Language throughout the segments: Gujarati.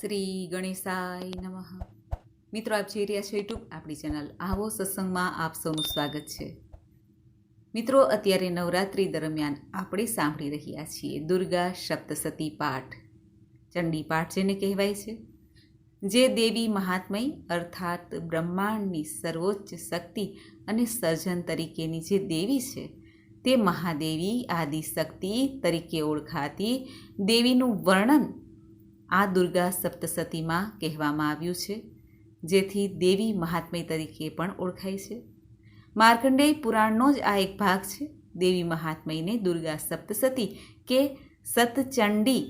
શ્રી ગણેશાય નમઃ. મિત્રો, આપ જોઈ રહ્યા છો યુટ્યુબ આપણી ચેનલ આવો સત્સંગમાં આપ સૌનું સ્વાગત છે. મિત્રો, અત્યારે નવરાત્રિ દરમિયાન આપણે સાંભળી રહ્યા છીએ દુર્ગા સપ્તસતી પાઠ. ચંડી પાઠ જેને કહેવાય છે. જે દેવી મહાત્મય અર્થાત બ્રહ્માંડની સર્વોચ્ચ શક્તિ અને સર્જન તરીકેની જે દેવી છે, તે મહાદેવી, આદિશક્તિ તરીકે ઓળખાતી દેવીનું વર્ણન આ દુર્ગા સપ્તસતીમાં કહેવામાં આવ્યું છે, જેથી દેવી મહાત્મય તરીકે પણ ઓળખાય છે. માર્કંડેય પુરાણનો જ આ એક ભાગ છે. દેવી મહાત્મયને દુર્ગા સપ્તસતી કે સતચંડી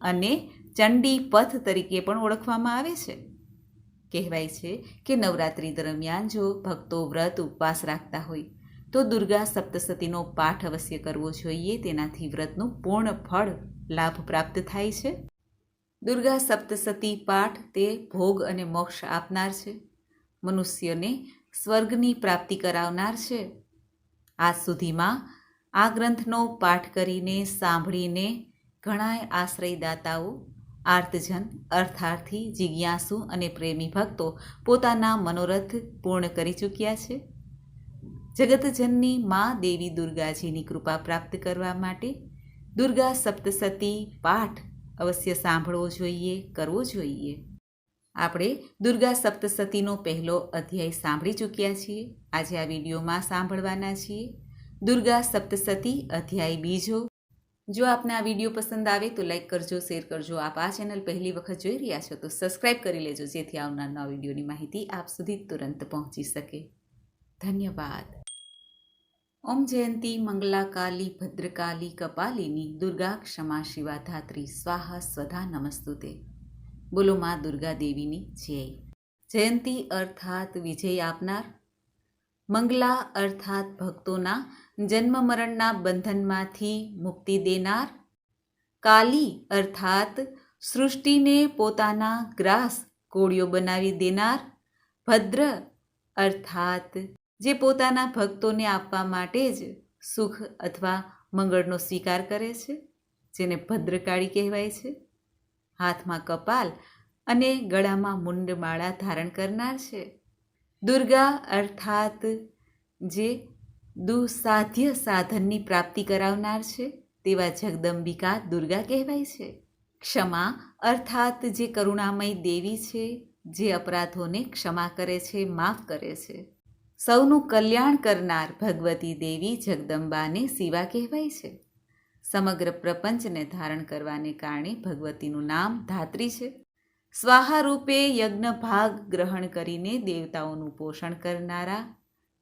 અને ચંડી પથ તરીકે પણ ઓળખવામાં આવે છે. કહેવાય છે કે નવરાત્રિ દરમિયાન જો ભક્તો વ્રત ઉપવાસ રાખતા હોય, તો દુર્ગા સપ્તસતીનો પાઠ અવશ્ય કરવો જોઈએ. તેનાથી વ્રતનું પૂર્ણ ફળ લાભ પ્રાપ્ત થાય છે. દુર્ગા સપ્તસતી પાઠ તે ભોગ અને મોક્ષ આપનાર છે. મનુષ્યને સ્વર્ગની પ્રાપ્તિ કરાવનાર છે. આજ સુધીમાં આ ગ્રંથનો પાઠ કરીને સાંભળીને ઘણાય આશ્રયદાતાઓ, આર્તજન, અર્થાર્થી, જિજ્ઞાસુ અને પ્રેમી ભક્તો પોતાના મનોરથ પૂર્ણ કરી ચૂક્યા છે. જગતજનની મા દેવી દુર્ગાજીની કૃપા પ્રાપ્ત કરવા માટે દુર્ગા સપ્તસતી પાઠ અવશ્ય સાંભળવો જોઈએ, કરવો જોઈએ. આપણે દુર્ગા સપ્તસતીનો પહેલો અધ્યાય સાંભળી ચૂક્યા છીએ. આજે આ વિડીયોમાં સાંભળવાના છીએ. દુર્ગા સપ્તસતી અધ્યાય બીજો. જો આપને આ વીડિયો પસંદ આવે તો લાઈક કરજો, શેર કરજો. આપ આ ચેનલ પહેલી વખત જોઈ રહ્યા છો તો સબસ્ક્રાઈબ કરી લેજો, જેથી આવનાર નવા વિડીયોની માહિતી આપ સુધી તુરંત પહોંચી શકે. ધન્યવાદ. ઓમ જયંતી મંગલા કાલી ભદ્રકાલી, કપાલિની, દુર્ગા ક્ષમા શિવા ધાત્રી, સ્વાહા સ્વધા નમસ્તુતે. બોલો મા દુર્ગા દેવીની જય. જયંતી અર્થાત વિજય આપનાર, મંગલા અર્થાત ભક્તોના જન્મ મરણના બંધનમાંથી મુક્તિ દેનાર, કાલી અર્થાત સૃષ્ટિને પોતાના ગ્રાસ કોળિયો બનાવી દેનાર, ભદ્ર અર્થાત જે પોતાના ભક્તોને આપવા માટે જ સુખ અથવા મંગળનો સ્વીકાર કરે છે, જેને ભદ્રકાળી કહેવાય છે. હાથમાં કપાલ અને ગળામાં મુંડમાળા ધારણ કરનાર છે. દુર્ગા અર્થાત જે દુસાધ્ય સાધનની પ્રાપ્તિ કરાવનાર છે, તેવા જગદંબિકા દુર્ગા કહેવાય છે. ક્ષમા અર્થાત જે કરુણામય દેવી છે, જે અપરાધોને ક્ષમા કરે છે, માફ કરે છે. સૌનું કલ્યાણ કરનાર ભગવતી દેવી જગદંબાને શિવા કહેવાય છે. સમગ્ર પ્રપંચને ધારણ કરવાને કારણે ભગવતીનું નામ ધાત્રી છે. સ્વાહા રૂપે યજ્ઞ ભાગ ગ્રહણ કરીને દેવતાઓનું પોષણ કરનારા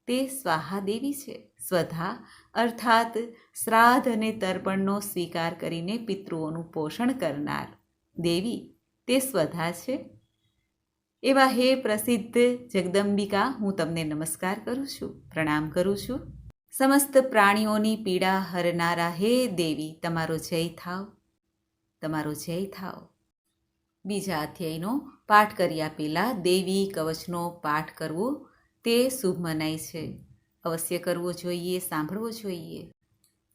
તે સ્વાહા દેવી છે. સ્વધા અર્થાત શ્રાદ્ધ અને તર્પણનો સ્વીકાર કરીને પિતૃઓનું પોષણ કરનાર દેવી તે સ્વધા છે. એવા હે પ્રસિદ્ધ જગદંબિકા, હું તમને નમસ્કાર કરું છું, પ્રણામ કરું છું. સમસ્ત પ્રાણીઓની પીડા હરનારા હે દેવી, તમારો જય થાવ, તમારો જય થાવ. બીજા અધ્યાયનો પાઠ કર્યા પહેલાં દેવી કવચનો પાઠ કરવો, તે શુભ મનાય છે. અવશ્ય કરવો જોઈએ, સાંભળવો જોઈએ.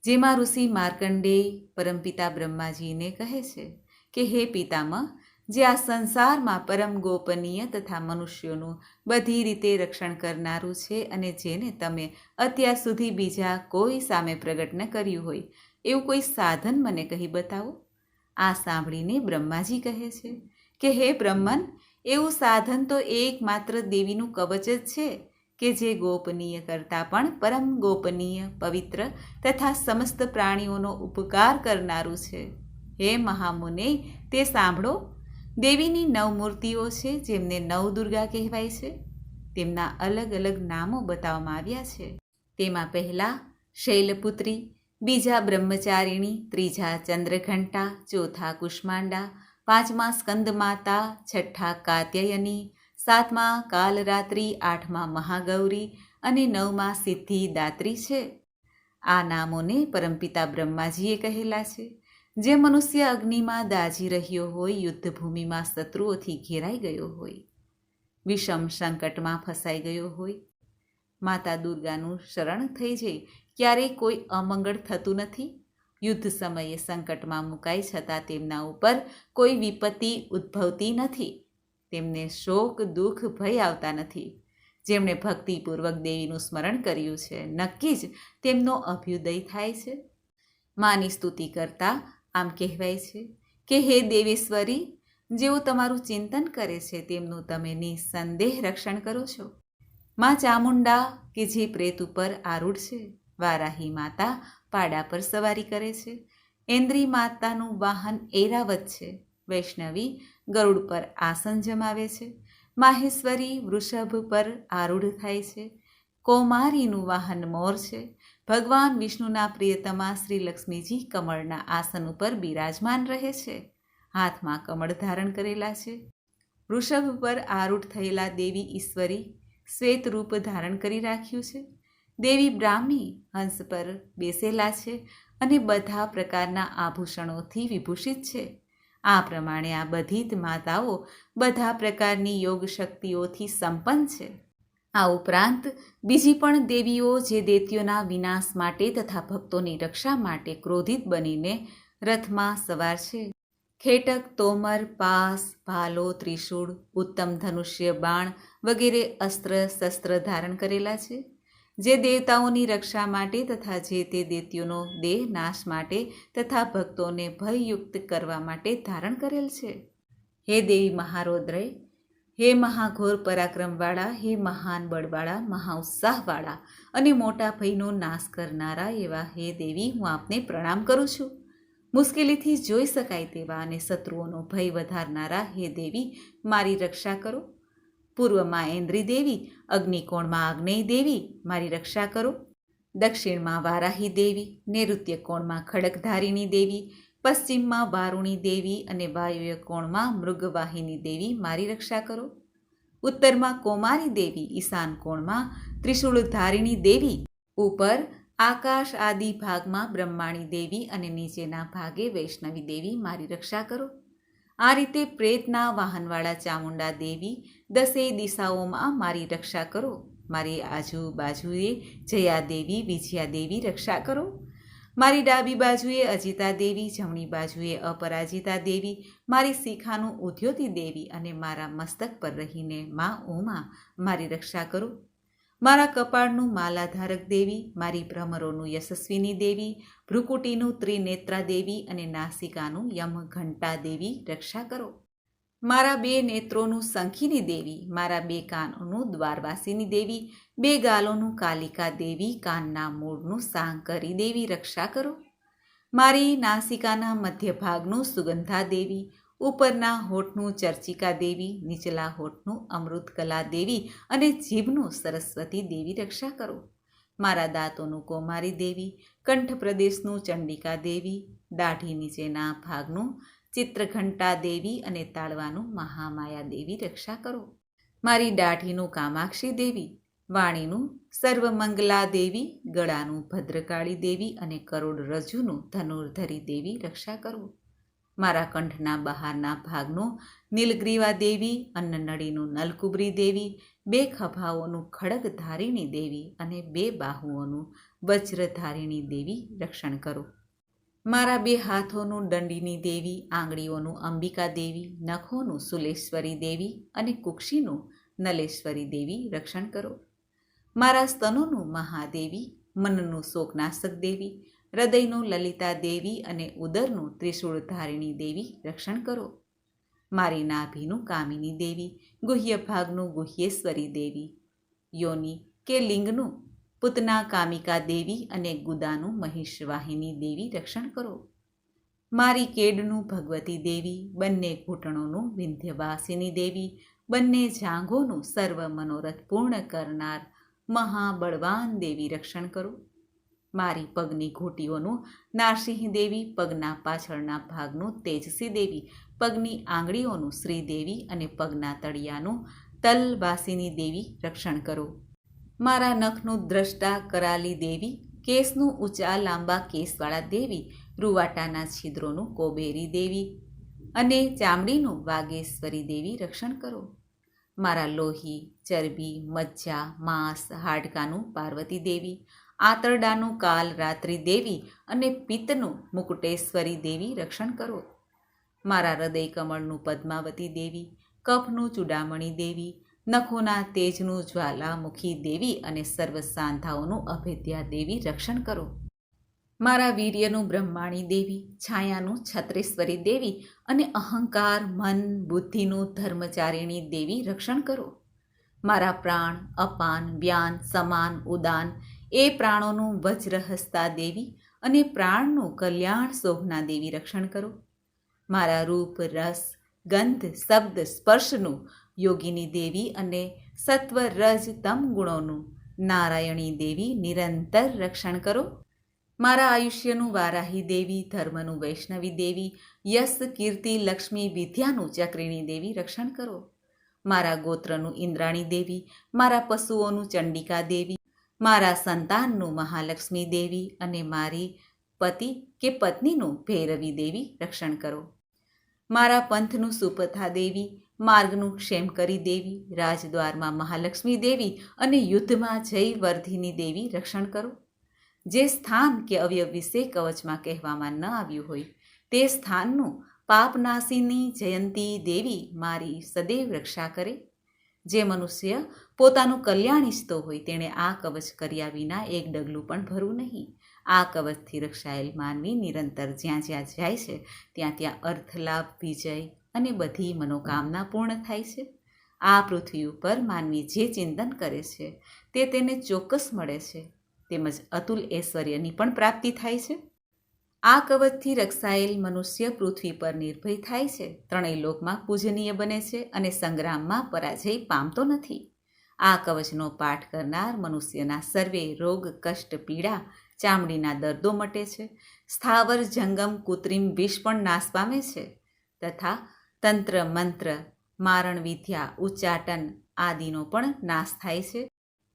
જેમાં ઋષિ માર્કંડેય પરમપિતા બ્રહ્માજીને કહે છે કે, હે પિતામહ જે આ સંસારમાં પરમ ગોપનીય તથા મનુષ્યોનું બધી રીતે રક્ષણ કરનારું છે અને જેને તમે અત્યાર સુધી બીજા કોઈ સામે પ્રગટ ન કર્યું હોય, એવું કોઈ સાધન મને કહી બતાવો? આ સાંભળીને બ્રહ્માજી કહે છે કે, હે બ્રહ્મન, એવું સાધન તો એકમાત્ર દેવીનું કવચ જ છે કે જે ગોપનીય કરતાં પણ પરમ ગોપનીય, પવિત્ર તથા સમસ્ત પ્રાણીઓનો ઉપકાર કરનારું છે. હે મહામુને, તે સાંભળો દેવીની નવ મૂર્તિઓ છે, જેમને નવ દુર્ગા કહેવાય છે. તેમના અલગ અલગ નામો બતાવવામાં આવ્યા છે. તેમાં પહેલાં શૈલપુત્રી, બીજા બ્રહ્મચારિણી, ત્રીજા ચંદ્રઘંટા, ચોથા કુષ્માંડા, પાંચમા સ્કંદમાતા, છઠ્ઠા કાત્યયની, સાતમા કાલરાત્રિ, આઠમા મહાગૌરી અને નવમા સિદ્ધિદાત્રી છે. આ નામોને પરમપિતા બ્રહ્માજીએ કહેલા છે. જે મનુષ્ય અગ્નિમાં દાજી રહ્યો હોય, યુદ્ધભૂમિમાં શત્રુઓથી ઘેરાઈ ગયો હોય, વિષમ સંકટમાં ફસાઈ ગયો હોય, માતા દુર્ગાનું શરણ થઈ જાય ક્યારેય કોઈ અમંગળ થતું નથી. યુદ્ધ સમયે સંકટમાં મુકાઈ છતાં તેમના ઉપર કોઈ વિપત્તિ ઉદ્ભવતી નથી. તેમને શોક, દુઃખ, ભય આવતા નથી. જેમણે ભક્તિપૂર્વક દેવીનું સ્મરણ કર્યું છે, નક્કી જ તેમનો અભ્યુદય થાય છે. માની સ્તુતિ કરતા આમ કહેવાય છે કે, હે દેવેશ્વરી, જેઓ તમારું ચિંતન કરે છે, તેમનું તમે નિસંદેહ રક્ષણ કરો છો. માં ચામુંડા કે જે પ્રેત ઉપર આરૂઢ છે, વારાહી માતા પાડા પર સવારી કરે છે. ઇન્દ્રી માતાનું વાહન એરાવત છે. વૈષ્ણવી ગરુડ પર આસન જમાવે છે. માહેશ્વરી વૃષભ પર આરૂઢ થાય છે. કૌમારીનું વાહન મોર છે. ભગવાન વિષ્ણુના પ્રિયતમા શ્રી લક્ષ્મીજી કમળના આસન ઉપર બિરાજમાન રહે છે. હાથમાં કમળ ધારણ કરેલા છે. વૃષભ પર આરૂઢ થયેલા દેવી ઈશ્વરી શ્વેત રૂપ ધારણ કરી રાખ્યું છે. દેવી બ્રાહ્મી હંસ પર બેસેલા છે અને બધા પ્રકારના આભૂષણોથી વિભૂષિત છે. આ પ્રમાણે આ બધી જ માતાઓ બધા પ્રકારની યોગ શક્તિઓથી સંપન્ન છે. આ ઉપરાંત બીજી પણ દેવીઓ જે દૈત્યોના વિનાશ માટે તથા ભક્તોની રક્ષા માટે ક્રોધિત બનીને રથમાં સવાર છે. ખેટક, તોમર, પાસ, ભાલો, ત્રિશૂળ, ઉત્તમ ધનુષ્ય, બાણ વગેરે અસ્ત્ર, શસ્ત્ર ધારણ કરેલા છે. જે દેવતાઓની રક્ષા માટે તથા જે તે દૈત્યોનો દેહ નાશ માટે તથા ભક્તોને ભયયુક્ત કરવા માટે ધારણ કરેલ છે. હે દેવી મહારોદ્રય હે મહાઘોર પરાક્રમવાળા, હે મહાન બળવાળા, મહાઉત્સાહવાળા અને મોટા ભયનો નાશ કરનારા એવા હે દેવી, હું આપને પ્રણામ કરું છું. મુશ્કેલીથી જોઈ શકાય તેવા અને શત્રુઓનો ભય વધારનારા હે દેવી, મારી રક્ષા કરો. પૂર્વમાં ઇન્દ્રી દેવી, અગ્નિકોણમાં આગ્નેય દેવી, મારી રક્ષા કરો. દક્ષિણમાં વારાહી દેવી નૈઋત્ય કોણમાં ખડકધારીની દેવી પશ્ચિમમાં વારુણી દેવી અને વાયુવ્ય કોણમાં મૃગવાહિની દેવી મારી રક્ષા કરો. ઉત્તરમાં કોમારી દેવી ઈશાન કોણમાં ત્રિશૂળધારિણી દેવી. ઉપર આકાશ આદિ ભાગમાં બ્રહ્માણી દેવી અને નીચેના ભાગે વૈષ્ણવી દેવી મારી રક્ષા કરો. આ રીતે પ્રેતના વાહનવાળા ચામુંડા દેવી દસે દિશાઓમાં મારી રક્ષા કરો. મારી આજુબાજુએ જયા દેવી, વિજયા દેવી રક્ષા કરો. મારી ડાબી બાજુએ અજિતા દેવી, જમણી બાજુએ અપરાજિતા દેવી, મારી શિખાનું ઉદ્યોતી દેવી અને મારા મસ્તક પર રહીને મા ઉમા, મારી રક્ષા કરો. મારા કપાળનું માલાધારક દેવી, મારી ભ્રમરોનું યશસ્વીની દેવી, ભ્રુકુટીનું ત્રિનેત્રા દેવી અને નાસિકાનું યમ ઘંટા દેવી, રક્ષા કરો. મારા બે નેત્રોનું શંખીની દેવી, મારા બે કાનોનું દ્વારવાસીની દેવી, બે ગાલોનું કાલિકા દેવી, કાનના મૂળનું સાંકરી દેવી, રક્ષા કરો. મારી નાસિકાના મધ્ય ભાગનું સુગંધા દેવી, ઉપરના હોઠનું ચર્ચિકા દેવી, નીચલા હોઠનું અમૃતકલા દેવી અને જીભનું સરસ્વતી દેવી, રક્ષા કરો. મારા દાંતોનું કૌમારી દેવી કંઠ પ્રદેશનું ચંડિકા દેવી, દાઢી નીચેના ભાગનું ચિત્રઘંટા દેવી અને તાળવાનું મહામાયા દેવી રક્ષા કરો. મારી દાઢીનું કામાક્ષી દેવી, વાણીનું સર્વમંગલા દેવી ગળાનું ભદ્રકાળી દેવી અને કરોડ રજુનું ધનુર્ધરી દેવી રક્ષા કરો. મારા કંઠના બહારના ભાગનું નીલગ્રીવા દેવી, અન્નનળીનું નલકુબરી દેવી, બે ખભાઓનું ખડગ ધારીણી દેવી અને બે બાહુઓનું વજ્રધારીણી દેવી રક્ષણ કરો. મારા બે હાથોનું દંડીની દેવી, આંગળીઓનું અંબિકા દેવી, નખોનું સુલેશ્વરી દેવી અને કુક્ષીનું નલેશ્વરી દેવી રક્ષણ કરો. મારા સ્તનોનું મહાદેવી, મનનું શોકનાશક દેવી, હૃદયનું લલિતા દેવી અને ઉદરનું ત્રિશૂળધારિણી દેવી રક્ષણ કરો. મારી નાભીનું કામિની દેવી ગુહ્ય ભાગનું ગુહ્યેશ્વરી દેવી, યોની કે લિંગનું પૂતના કામિકા દેવી અને ગુદાનું મહિષવાહિની દેવી રક્ષણ કરો. મારી કેડનું ભગવતી દેવી, બંને ઘૂંટણોનું વિંધ્યવાસિની દેવી, બંને જાંઘોનું સર્વ મનોરથ પૂર્ણ કરનાર મહાબળવાન દેવી રક્ષણ કરો. મારી પગની ઘૂંટીઓનું નારસિંહ દેવી, પગના પાછળના ભાગનું તેજસી દેવી, પગની આંગળીઓનું શ્રીદેવી અને પગના તળિયાનું તલવાસિની દેવી રક્ષણ કરો. મારા નખનું દ્રષ્ટા કરાલી દેવી, કેસનું ઊંચા લાંબા કેસવાળા દેવી, રૂવાટાના છિદ્રોનું કોબેરી દેવી અને ચામડીનું વાગેશ્વરી દેવી રક્ષણ કરો. મારા લોહી, ચરબી, મજ્જા, માંસ, હાડકાનું પાર્વતી દેવી, આંતરડાનું કાલ રાત્રિ દેવી અને પિત્તનું મુકુટેશ્વરી દેવી રક્ષણ કરો. મારા હૃદય કમળનું પદ્માવતી દેવી, કફનું ચૂડામણી દેવી નખોના તેજનું જ્વાલામુખી દેવી અને સર્વ સાંધાઓનું અભેદ્યા દેવી રક્ષણ કરો. મારા વીર્યનું બ્રહ્માણી દેવી, છાયાનું છત્રેશ્વરી દેવી અને અહંકાર, મન, બુદ્ધિનું ધર્મચારિણી દેવી રક્ષણ કરો. મારા પ્રાણ, અપાન, વ્યાન, સમાન, ઉદાન એ પ્રાણોનું વજ્રહસ્તા દેવી અને પ્રાણનું કલ્યાણ શોભના દેવી રક્ષણ કરો. મારા રૂપ, રસ, ગંધ, શબ્દ, સ્પર્શનું યોગીની દેવી અને સત્વ રજ તમ ગુણોનું. નારાયણી દેવી નિરંતર રક્ષણ કરો. મારા આયુષ્યનું વારાહી દેવી, ધર્મનું વૈષ્ણવી દેવી, યશ, કીર્તિ, લક્ષ્મી, વિદ્યાનું ચક્રિણી દેવી રક્ષણ કરો. મારા ગોત્રનું ઇન્દ્રાણી દેવી, મારા પશુઓનું ચંડિકા દેવી, મારા સંતાનનું મહાલક્ષ્મી દેવી અને મારી પતિ કે પત્નીનું ભૈરવી દેવી રક્ષણ કરો. મારા પંથનું સુપથા દેવી માર્ગનું ક્ષેમ કરી દેવી, રાજદ્વારમાં મહાલક્ષ્મી દેવી અને યુદ્ધમાં જય વર્ધિની દેવી રક્ષણ કરો. જે સ્થાન કે અવયવ વિશે કવચમાં કહેવામાં ન આવ્યું હોય, તે સ્થાનનું પાપનાશીની જયંતી દેવી મારી સદૈવ રક્ષા કરે. જે મનુષ્ય પોતાનું કલ્યાણ ઈચ્છતો હોય, તેણે આ કવચ કર્યા વિના એક ડગલું પણ ભરવું નહીં. આ કવચથી રક્ષાયેલ માનવી નિરંતર જ્યાં જ્યાં જાય છે, ત્યાં ત્યાં અર્થલાભ વિજય અને બધી મનોકામના પૂર્ણ થાય છે. આ પૃથ્વી ઉપર માનવી જે ચિંતન કરે છે, તે તેને ચોક્કસ મળે છે. તેમજ અતુલ ઐશ્વર્યની પણ પ્રાપ્તિ થાય છે. આ કવચથી રક્ષાયેલ મનુષ્ય પૃથ્વી પર નિર્ભય થાય છે. ત્રણેય લોકમાં પૂજનીય બને છે અને સંગ્રામમાં પરાજય પામતો નથી. આ કવચનો પાઠ કરનાર મનુષ્યના સર્વે રોગ, કષ્ટ, પીડા, ચામડીના દર્દો મટે છે. સ્થાવર, જંગમ, કૃત્રિમ વિષ પણ નાશ પામે છે. તથા તંત્ર, મંત્ર, મારણ, વિદ્યા, ઉચ્ચાટન આદિનો પણ નાશ થાય છે.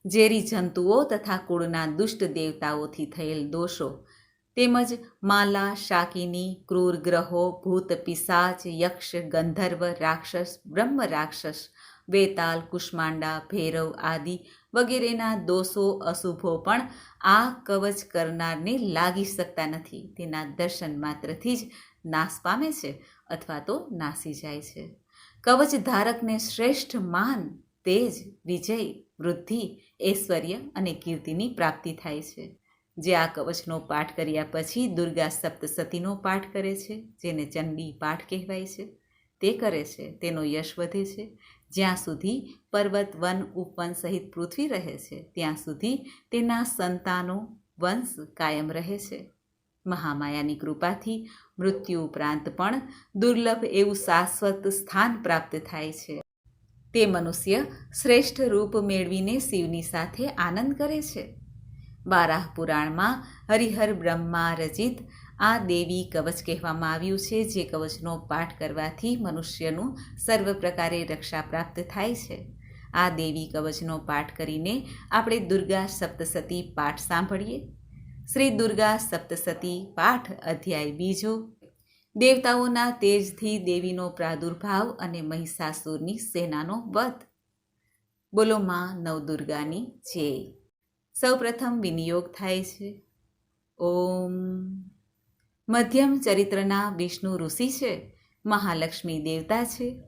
ઝેરી જંતુઓ તથા કુળના દુષ્ટ દેવતાઓથી થયેલ દોષો તેમજ માલા, શાકિની, ક્રૂર ગ્રહો, ભૂત પિશાચ યક્ષ, ગંધર્વ, રાક્ષસ, બ્રહ્મ રાક્ષસ, વેતાલ, કુષ્માંડા, ભૈરવ આદિ વગેરેના દોષો, અશુભો પણ આ કવચ કરનારને લાગી શકતા નથી. તેના દર્શન માત્રથી જ નાશ પામે છે. અથવા તો નાસી જાય છે. કવચ ધારકને શ્રેષ્ઠ માન તેજ, વિજય, વૃદ્ધિ, ઐશ્વર્ય અને કીર્તિની પ્રાપ્તિ થાય છે. જે આ કવચનો પાઠ કર્યા પછી દુર્ગા સપ્તસતીનો પાઠ કરે છે, જેને ચંડી પાઠ કહેવાય છે. તે કરે છે, તેનો યશ વધે છે. જ્યાં સુધી પર્વત, વન, ઉપવન સહિત પૃથ્વી રહે છે, ત્યાં સુધી તેના સંતાનો વંશ કાયમ રહે છે. મહામાયાની કૃપાથી મૃત્યુ ઉપરાંત પણ દુર્લભ એવું શાશ્વત સ્થાન પ્રાપ્ત થાય છે. તે મનુષ્ય શ્રેષ્ઠ રૂપ મેળવીને શિવની સાથે આનંદ કરે છે. બારાહ પુરાણમાં હરિહર બ્રહ્મા રચિત આ દેવી કવચ કહેવામાં આવ્યું છે, જે કવચનો પાઠ કરવાથી મનુષ્યનું સર્વ પ્રકારે રક્ષા પ્રાપ્ત થાય છે. આ દેવી કવચનો પાઠ કરીને આપણે દુર્ગા સપ્તસતી પાઠ સાંભળીએ. શ્રી દુર્ગા સપ્તસતી પાઠ અધ્યાય બીજો. દેવતાઓના તેજથી દેવીનો પ્રાદુર્ભાવ અને મહિષાસુરની સેનાનો વધ. બોલો માં નવદુર્ગાની જય. સૌપ્રથમ વિનિયોગ થાય છે. ઓમ. મધ્યમ ચરિત્રના વિષ્ણુ ઋષિ છે. મહાલક્ષ્મી દેવતા છે.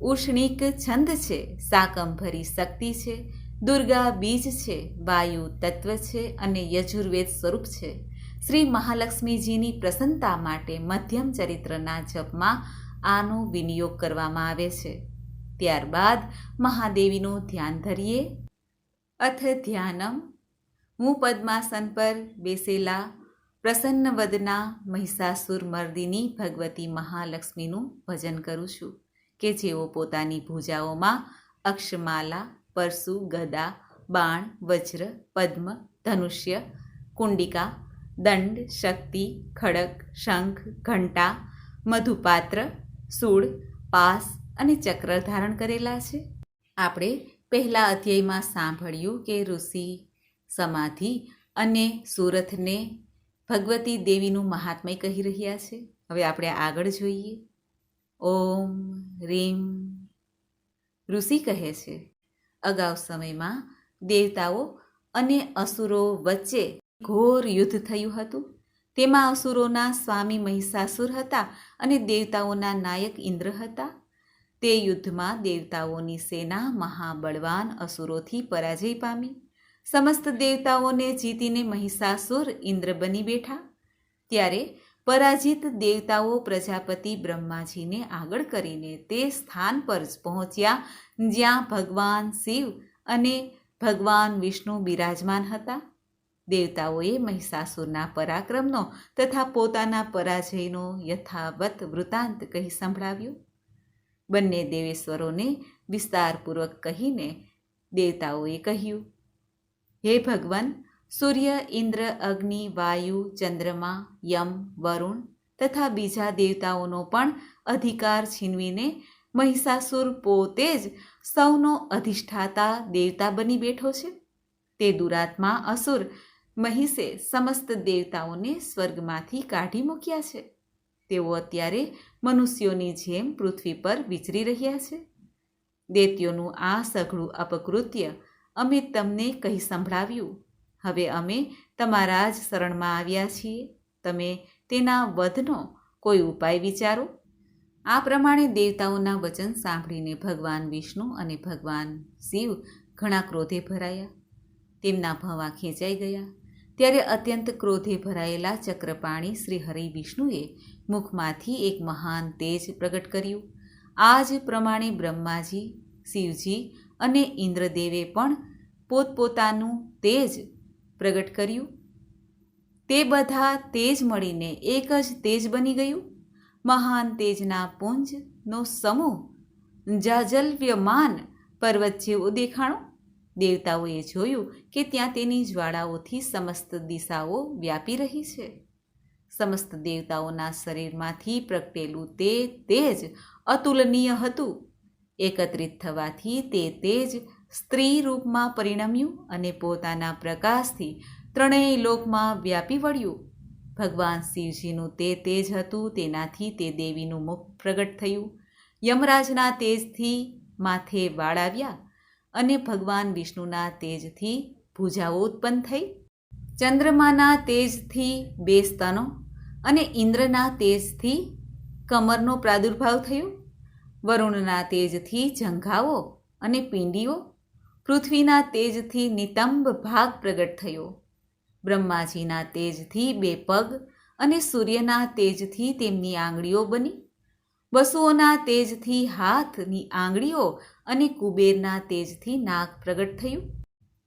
ઉષ્ણિક છંદ છે. સાકંભરી શક્તિ છે. દુર્ગા બીજ છે, વાયુ તત્વ છે અને યજુર્વેદ સ્વરૂપ છે. શ્રી મહાલક્ષ્મીજીની પ્રસન્નતા માટે મધ્યમ ચરિત્રના જપમાં આનો વિનિયોગ કરવામાં આવે છે. ત્યારબાદ મહાદેવીનું ધ્યાન ધરીએ. અથ ધ્યાનમ. હું પદ્માસન પર બેસેલા પ્રસન્ન વદના મહિષાસુર મર્દિની ભગવતી મહાલક્ષ્મીનું ભજન કરું છું કે જેઓ પોતાની ભૂજાઓમાં અક્ષમાલા પરશુ ગદા, બાણ, વજ્ર, પદ્મ, ધનુષ્ય, કુંડિકા, દંડ, શક્તિ, ખડક, શંખ, ઘંટા, મધુપાત્ર, સૂળ, પાસ અને ચક્ર ધારણ કરેલા છે. આપણે પહેલા અધ્યાયમાં સાંભળ્યું કે ઋષિ, સમાધિ અને સુરથને ભગવતી દેવીનું મહાત્મય કહી રહ્યા છે. હવે આપણે આગળ જોઈએ. ઓમ, રીમ. ઋષિ કહે છે અગાઉ સમયમાં દેવતાઓ અને અસુરો વચ્ચે ઘોર યુદ્ધ થયું હતું. તેમાં અસુરોના સ્વામી મહિષાસુર હતા અને દેવતાઓના નાયક ઇન્દ્ર હતા. તે યુદ્ધમાં દેવતાઓની સેના મહાબળવાન અસુરોથી પરાજય પામી. સમસ્ત દેવતાઓને જીતીને મહિષાસુર ઇન્દ્ર બની બેઠા. ત્યારે પરાજિત દેવતાઓ પ્રજાપતિ બ્રહ્માજીને આગળ કરીને તે સ્થાન પર જ પહોંચ્યા, જ્યાં ભગવાન શિવ અને ભગવાન વિષ્ણુ બિરાજમાન હતા. દેવતાઓએ મહિષાસુરના પરાક્રમનો તથા પોતાના પરાજયનો યથાવત વૃત્તાંત કહી સંભળાવ્યું. બંને દેવેશ્વરોને વિસ્તારપૂર્વક કહીને દેવતાઓએ કહ્યું, હે ભગવાન સૂર્ય, ઇન્દ્ર, અગ્નિ, વાયુ, ચંદ્રમા, યમ, વરુણ તથા બીજા દેવતાઓનો પણ અધિકાર છીનવીને મહિષાસુર પોતે જ સૌનો અધિષ્ઠાતા દેવતા બની બેઠો છે. તે દુરાત્મા અસુર મહિષે સમસ્ત દેવતાઓને સ્વર્ગમાંથી કાઢી મૂક્યા છે. તેઓ અત્યારે મનુષ્યોની જેમ પૃથ્વી પર વિચરી રહ્યા છે. દૈત્યોનું આ સઘળું અપકૃત્ય અમે તમને કહી સંભળાવ્યું. હવે અમે તમારા જ શરણમાં આવ્યા છીએ. તમે તેના વધનો કોઈ ઉપાય વિચારો? આ પ્રમાણે દેવતાઓના વચન સાંભળીને ભગવાન વિષ્ણુ અને ભગવાન શિવ ઘણા ક્રોધે ભરાયા. તેમના ભવા ખેંચાઈ ગયા. ત્યારે અત્યંત ક્રોધે ભરાયેલા ચક્રપાણી શ્રી હરિ વિષ્ણુએ મુખમાંથી એક મહાન તેજ પ્રગટ કર્યું. આ જ પ્રમાણે બ્રહ્માજી, શિવજી અને ઇન્દ્રદેવે પણ પોતપોતાનું તેજ પ્રગટ કર્યું. તે બધા તેજ મળીને એક જ તેજ બની ગયું. મહાન તેજના પુંજનો સમૂહ જાજલ્વ્યમાન પર્વત જેવો દેખાણો. દેવતાઓએ જોયું કે ત્યાં તેની જ્વાળાઓથી સમસ્ત દિશાઓ વ્યાપી રહી છે. સમસ્ત દેવતાઓના શરીરમાંથી પ્રગટેલું તે તેજ અતુલનીય હતું. એકત્રિત થવાથી તે તેજ સ્ત્રી રૂપમાં પરિણમ્યું અને પોતાના પ્રકાશથી ત્રણેય લોકમાં વ્યાપી વળ્યું. ભગવાન શિવજીનું તે તેજ હતું, તેનાથી તે દેવીનું મુખ પ્રગટ થયું. યમરાજના તેજથી માથે વાળ આવ્યા અને ભગવાન વિષ્ણુના તેજથી ભૂજાઓ ઉત્પન્ન થઈ. ચંદ્રમાના તેજથી બે સ્તનો અને ઇન્દ્રના તેજથી કમરનો પ્રાદુર્ભાવ થયો. વરુણના તેજથી જંઘાઓ અને પિંડીઓ પૃથ્વીના તેજથી નિતંબ ભાગ પ્રગટ થયો. બ્રહ્માજીના તેજથી બે પગ અને સૂર્યના તેજથી તેમની આંગળીઓ બની. વસુઓના તેજથી હાથની આંગળીઓ અને કુબેરના તેજથી નાક પ્રગટ થયું.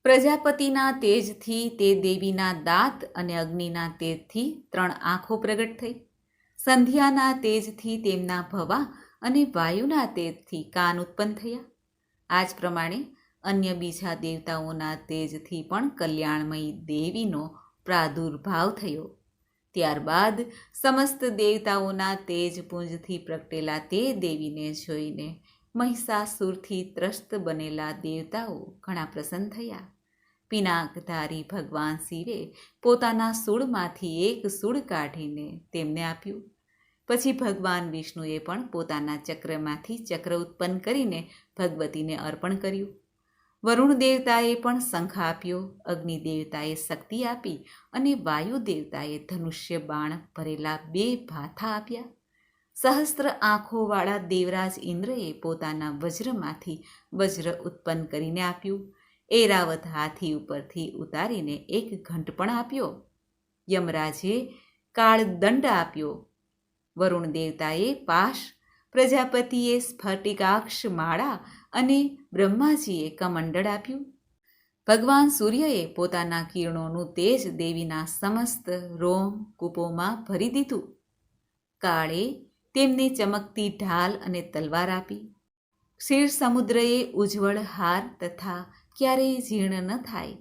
પ્રજાપતિના તેજથી તે દેવીના દાંત અને અગ્નિના તેજથી ત્રણ આંખો પ્રગટ થઈ. સંધ્યાના તેજથી તેમના ભવા અને વાયુના તેજથી કાન ઉત્પન્ન થયા. આ જ પ્રમાણે અન્ય બીજા દેવતાઓના તેજથી પણ કલ્યાણમયી દેવીનો પ્રાદુર્ભાવ થયો. ત્યારબાદ સમસ્ત દેવતાઓના તેજપુંજથી પ્રગટેલા તે દેવીને જોઈને મહિષાસુરથી ત્રસ્ત બનેલા દેવતાઓ ઘણા પ્રસન્ન થયા. પિનાકધારી ભગવાન શિવે પોતાના સૂળમાંથી એક સૂળ કાઢીને તેમને આપ્યું. પછી ભગવાન વિષ્ણુએ પણ પોતાના ચક્રમાંથી ચક્ર ઉત્પન્ન કરીને ભગવતીને અર્પણ કર્યું. વરુણ દેવતાએ પણ શંખ આપ્યો અગ્નિ દેવતાએ શક્તિ આપી અને વાયુ દેવતાએ ધનુષ્ય બાણ ભરેલા બે ભાથા આપ્યા. સહસ્ત્ર આંખોવાળા દેવરાજ ઇન્દ્રએ પોતાના વજ્રમાંથી વજ્ર ઉત્પન્ન કરીને આપ્યું. એરાવત હાથી ઉપરથી ઉતારીને એક ઘંટ પણ આપ્યો. યમરાજે કાળદંડ આપ્યો. વરુણ દેવતાએ પાશ, પ્રજાપતિએ સ્ફટિકાક્ષ માળા અને બ્રહ્માજીએ કમંડળ આપ્યું. ભગવાન સૂર્યએ પોતાના કિરણોનું તેજ દેવીના સમસ્ત રોમ કૂપોમાં ભરી દીધું. કાળે તેમને ચમકતી ઢાલ અને તલવાર આપી. ક્ષીર સમુદ્રએ ઉજ્જવળ હાર તથા ક્યારેય જીર્ણ ન થાય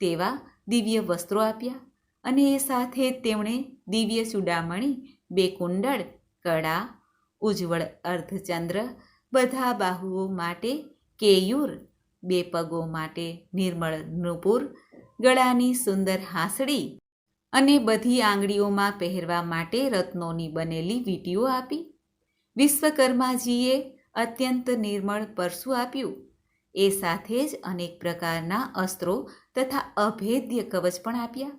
તેવા દિવ્ય વસ્ત્રો આપ્યા અને એ સાથે તેમણે દિવ્ય ચૂડામણી, બે કુંડળ કડા ઉજ્જવળ અર્ધચંદ્ર બધા બાહુઓ માટે કેયુર, બે પગો માટે નિર્મળ નૂપુર ગળાની સુંદર હાંસડી અને બધી આંગળીઓમાં પહેરવા માટે રત્નોની બનેલી વીંટીઓ આપી. વિશ્વકર્માજીએ અત્યંત નિર્મળ પરસું આપ્યું. એ સાથે જ અનેક પ્રકારના અસ્ત્રો તથા અભેદ્ય કવચ પણ આપ્યા.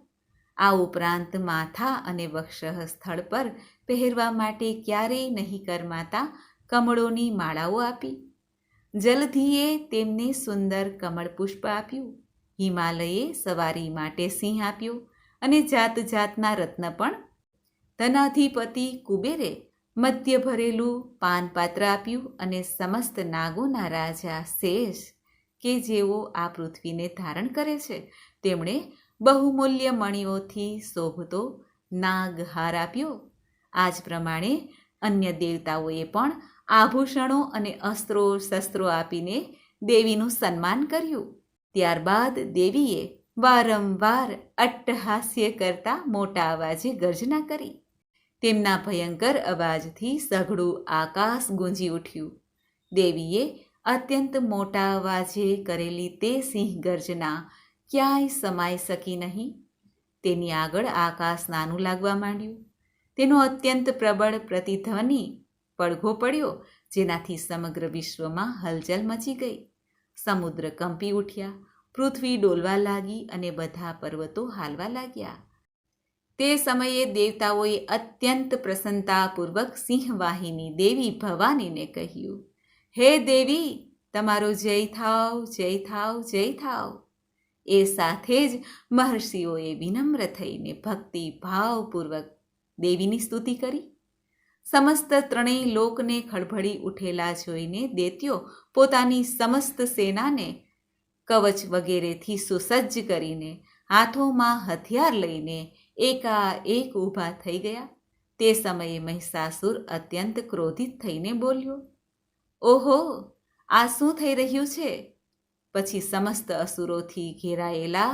આ ઉપરાંત માથા અને વક્ષ સ્થળ પર પહેરવા માટે ક્યારેય નહીં કરમાતા કમળોની માળાઓ આપી. જલધિએ તેમને સુંદર કમળ પુષ્પ આપ્યું. હિમાલયે સવારી માટે સિંહ આપ્યો અને જાત જાતના રત્ન પણ ધનાધિપતિ કુબેરે મધ્ય ભરેલું પાનપાત્ર આપ્યું અને સમસ્ત નાગોના રાજા શેષ કે જેઓ આ પૃથ્વીને ધારણ કરે છે, તેમણે બહુમૂલ્ય મણીઓથી શોભતો નાગહાર આપ્યો. આ જ પ્રમાણે અન્ય દેવતાઓએ પણ આભૂષણો અને અસ્ત્રો શસ્ત્રો આપીને દેવીનું સન્માન કર્યું. ત્યારબાદ દેવીએ વારંવાર અટ્ટહાસ્ય કરતા મોટા અવાજે ગર્જના કરી. તેમના ભયંકર અવાજથી સઘળું આકાશ ગુંજી ઉઠ્યું. દેવીએ અત્યંત મોટા અવાજે કરેલી તે સિંહ ગર્જના ક્યાંય સમાઈ શકી નહીં. તેની આગળ આકાશ નાનું લાગવા માંડ્યું. તેનો અત્યંત પ્રબળ પ્રતિધ્વનિ પડઘો પડ્યો, જેનાથી સમગ્ર વિશ્વમાં હલચલ મચી ગઈ. સમુદ્ર કંપી ઉઠ્યા, પૃથ્વી ડોલવા લાગી અને બધા પર્વતો હાલવા લાગ્યા. તે સમયે દેવતાઓએ અત્યંત પ્રસન્નતાપૂર્વક સિંહવાહિની દેવી ભવાનીને કહ્યું, હે દેવી, તમારો જય થાવ જય થાવ જય થાવ. એ સાથે જ મહર્ષિઓએ વિનમ્ર થઈને ભક્તિ ભાવપૂર્વક દેવીની સ્તુતિ કરી. સમસ્ત ત્રણેય લોકને ખળભળી ઉઠેલા જોઈને દેત્યો પોતાની સમસ્ત સેનાને કવચ વગેરેથી સુસજ્જ કરીને હાથોમાં હથિયાર લઈને એકાએક ઊભા થઈ ગયા. તે સમયે મહિષાસુર અત્યંત ક્રોધિત થઈને બોલ્યો, ઓહો, આ શું થઈ રહ્યું છે પછી સમસ્ત અસુરોથી ઘેરાયેલા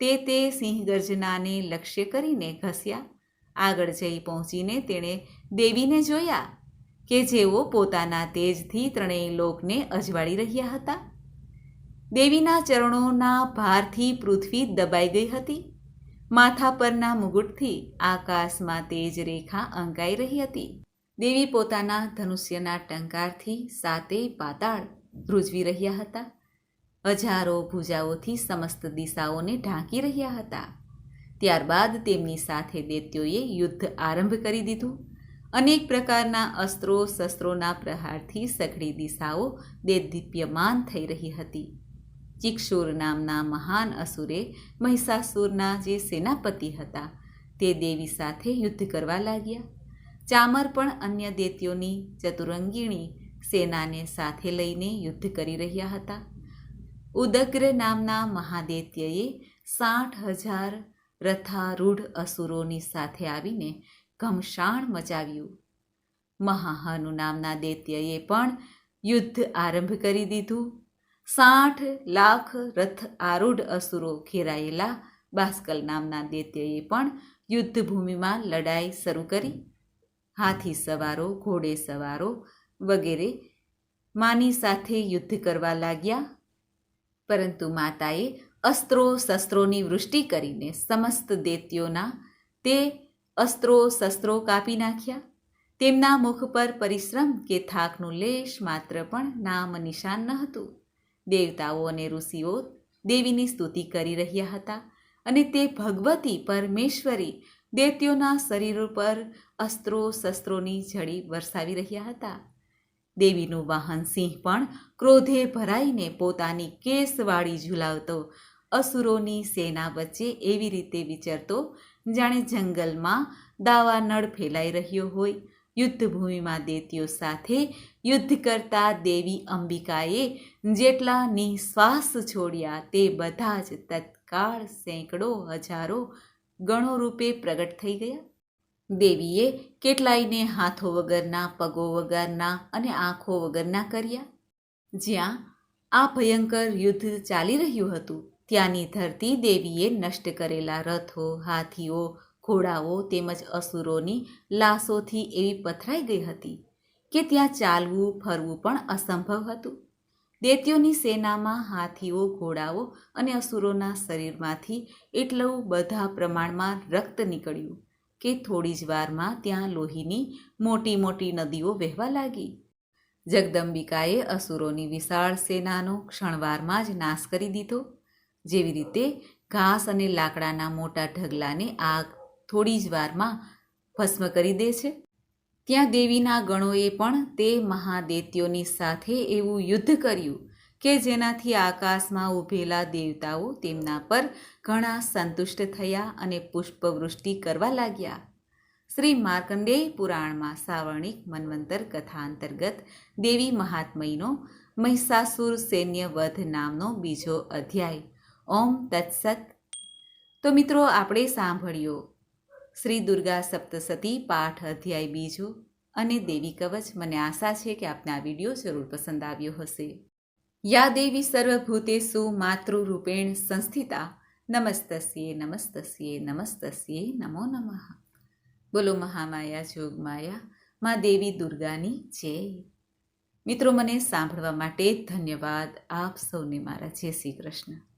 તે તે સિંહ ગર્જનાને લક્ષ્ય કરીને ઘસ્યા. આગળ જઈ પહોંચીને તેણે દેવીને જોયા કે જેઓ પોતાના તેજથી ત્રણેય લોકને અજવાળી રહ્યા હતા. દેવીના ચરણોના ભારથી પૃથ્વી દબાઈ ગઈ હતી. માથા પરના મુગુટથી આકાશમાં તેજ રેખા અંકાઈ રહી હતી. દેવી પોતાના ધનુષ્યના ટંકારથી સાતેય પાતાળ ધ્રુજવી રહ્યા હતા. હજારો ભૂજાઓથી સમસ્ત દિશાઓને ઢાંકી રહ્યા હતા. ત્યારબાદ તેમની સાથે દૈત્યોએ યુદ્ધ આરંભ કરી દીધું. અનેક પ્રકારના અસ્ત્રો, શસ્ત્રોના પ્રહારથી સઘળી દિશાઓ દેદીપ્યમાન થઈ રહી હતી. ચિક્ષુર નામના મહાન અસુરે મહિષાસુરના જે સેનાપતિ હતા, તે દેવી સાથે યુદ્ધ કરવા લાગ્યા. ચામર પણ અન્ય દૈત્યોની ચતુરંગીણી સેનાને સાથે લઈને યુદ્ધ કરી રહ્યા હતા. ઉદગ્ર નામના મહાદૈત્યએ સાઠ હજાર રથારૂઢ અસુરોની સાથે આવીને ઘમશાણ મચાવ્યું. મહાહનુ નામના દૈત્યએ પણ યુદ્ધ આરંભ કરી દીધું. સાઠ લાખ રથ આરૂઢ અસુરો ઘેરાયેલા બાસ્કલ નામના દૈત્યએ પણ યુદ્ધભૂમિમાં લડાઈ શરૂ કરી. હાથી સવારો, ઘોડે સવારો વગેરે માની સાથે યુદ્ધ કરવા લાગ્યા. પરંતુ માતાએ અસ્ત્રો શસ્ત્રોની વૃષ્ટિ કરીને સમસ્ત દૈત્યોના તે અસ્ત્રો શસ્ત્રો કાપી નાખ્યા. તેમના મુખ પર પરિશ્રમ કે થાકનું લેશ માત્ર પણ નામ નિશાન ન હતું. દેવતાઓ અને ઋષિઓ દેવીની સ્તુતિ કરી રહ્યા હતા અને તે ભગવતી પરમેશ્વરી દૈત્યોના શરીરો પર અસ્ત્રો શસ્ત્રોની ઝડી વરસાવી રહ્યા હતા. દેવીનું વાહન સિંહ પણ ક્રોધે ભરાઈને પોતાની કેસવાળી ઝુલાવતો અસુરોની સેના વચ્ચે એવી રીતે વિચરતો, જાણે જંગલમાં દાવાનળ ફેલાઈ રહ્યો હોય, યુદ્ધભૂમિમાં દેતીઓ સાથે યુદ્ધ કરતા દેવી અંબિકાએ જેટલા નિશ્વાસ છોડ્યા તે બધા જ તત્કાળ સેંકડો હજારો ગણો રૂપે પ્રગટ થઈ ગયા. દેવીએ કેટલાયને હાથો વગરના, પગો વગરના અને આંખો વગરના કર્યા. જ્યાં આ ભયંકર યુદ્ધ ચાલી રહ્યું હતું ત્યાંની ધરતી દેવીએ નષ્ટ કરેલા રથો, હાથીઓ, ઘોડાઓ તેમજ અસુરોની લાશોથી એવી પથરાઈ ગઈ હતી કે ત્યાં ચાલવું, ફરવું પણ અસંભવ હતું. દેતીઓની સેનામાં હાથીઓ, ઘોડાઓ અને અસુરોના શરીરમાંથી એટલું બધા પ્રમાણમાં રક્ત નીકળ્યું કે થોડી જ વારમાં ત્યાં લોહીની મોટી મોટી નદીઓ વહેવા લાગી. જગદંબિકાએ અસુરોની વિશાળ સેનાનો ક્ષણવારમાં જ નાશ કરી દીધો. જેવી રીતે ઘાસ અને લાકડાના મોટા ઢગલાને આગ થોડી જ વારમાં ભસ્મ કરી દે છે. ત્યાં દેવીના ગણોએ પણ તે મહાદેત્યોની સાથે એવું યુદ્ધ કર્યું કે જેનાથી આકાશમાં ઊભેલા દેવતાઓ તેમના પર ઘણા સંતુષ્ટ થયા અને પુષ્પવૃષ્ટિ કરવા લાગ્યા. શ્રી માર્કંડેય પુરાણમાં સાવર્ણિક મન્વંતર કથા અંતર્ગત દેવી મહાત્મયનો મહિષાસુર સૈન્ય વધ નામનો બીજો અધ્યાય ઓમ તત્સત. તો મિત્રો, આપણે સાંભળ્યો શ્રી દુર્ગા સપ્તસતી પાઠ અધ્યાય બીજો અને દેવી કવચ. મને આશા છે કે આપને આ વીડિયો જરૂર પસંદ આવ્યો હશે. યા દેવી સર્વભૂતેષુ માતૃરૂપેણ સંસ્થિતા. નમસ્તસ્યે નમસ્તસ્યે નમસ્તસ્યે નમો નમઃ. બોલો મહામાયા, જોગમાયા, માં દેવી દુર્ગાની જય. મિત્રો, મને સાંભળવા માટે ધન્યવાદ આપ સૌને મારા જય શ્રી કૃષ્ણ.